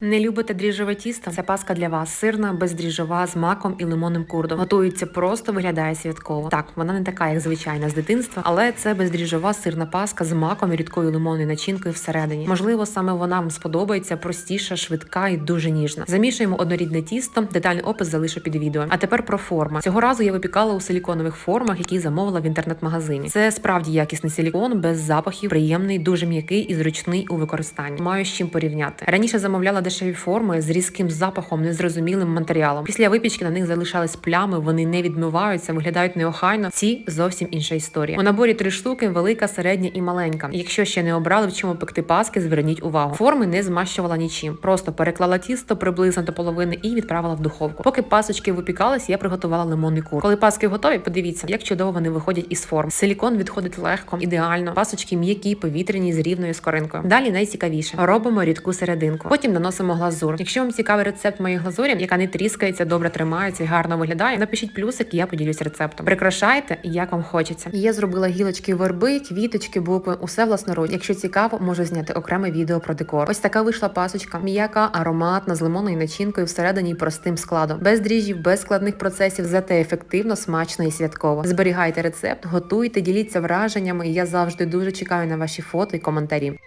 Не любите дріжджове тісто? Це паска для вас. Сирна, бездріжджова, з маком і лимонним курдом. Готується просто виглядає святково. Так, вона не така, як звичайна з дитинства, але це бездріжджова сирна паска з маком і рідкою лимонною начинкою всередині. Можливо, саме вона вам сподобається, простіша, швидка і дуже ніжна. Замішуємо однорідне тісто. Детальний опис залишу під відео. А тепер про форми. Цього разу я випікала у силіконових формах, які замовила в інтернет-магазині. Це справді якісний силікон, без запахів, приємний, дуже м'який і зручний у використанні. Маю з чим порівняти. Раніше замовляла дешеві форми з різким запахом, незрозумілим матеріалом. Після випічки на них залишались плями, вони не відмиваються, виглядають неохайно. Ці зовсім інша історія. У наборі три штуки: велика, середня і маленька. Якщо ще не обрали, в чому пекти паски, зверніть увагу. Форми не змащувала нічим. Просто переклала тісто приблизно до половини і відправила в духовку. Поки пасочки випікались, я приготувала лимонний кур. Коли паски готові, подивіться, як чудово вони виходять із форм. Силікон відходить легко, ідеально. Пасочки м'які, повітряні з рівною скоринкою. Далі найцікавіше робимо рідку серединку. Потім наносимо глазур. Якщо вам цікавий рецепт моєї глазурі, яка не тріскається, добре тримається і гарно виглядає, напишіть плюсик, і я поділюсь рецептом. Прикрашайте, як вам хочеться. Я зробила гілочки верби, квіточки, букви, усе власноруч. Якщо цікаво, можу зняти окреме відео про декор. Ось така вийшла пасочка, м'яка, ароматна, з лимонною начинкою, всередині й простим складом, без дріжджів, без складних процесів, зате ефективно, смачно і святково. Зберігайте рецепт, готуйте, діліться враженнями. Я завжди дуже чекаю на ваші фото і коментарі.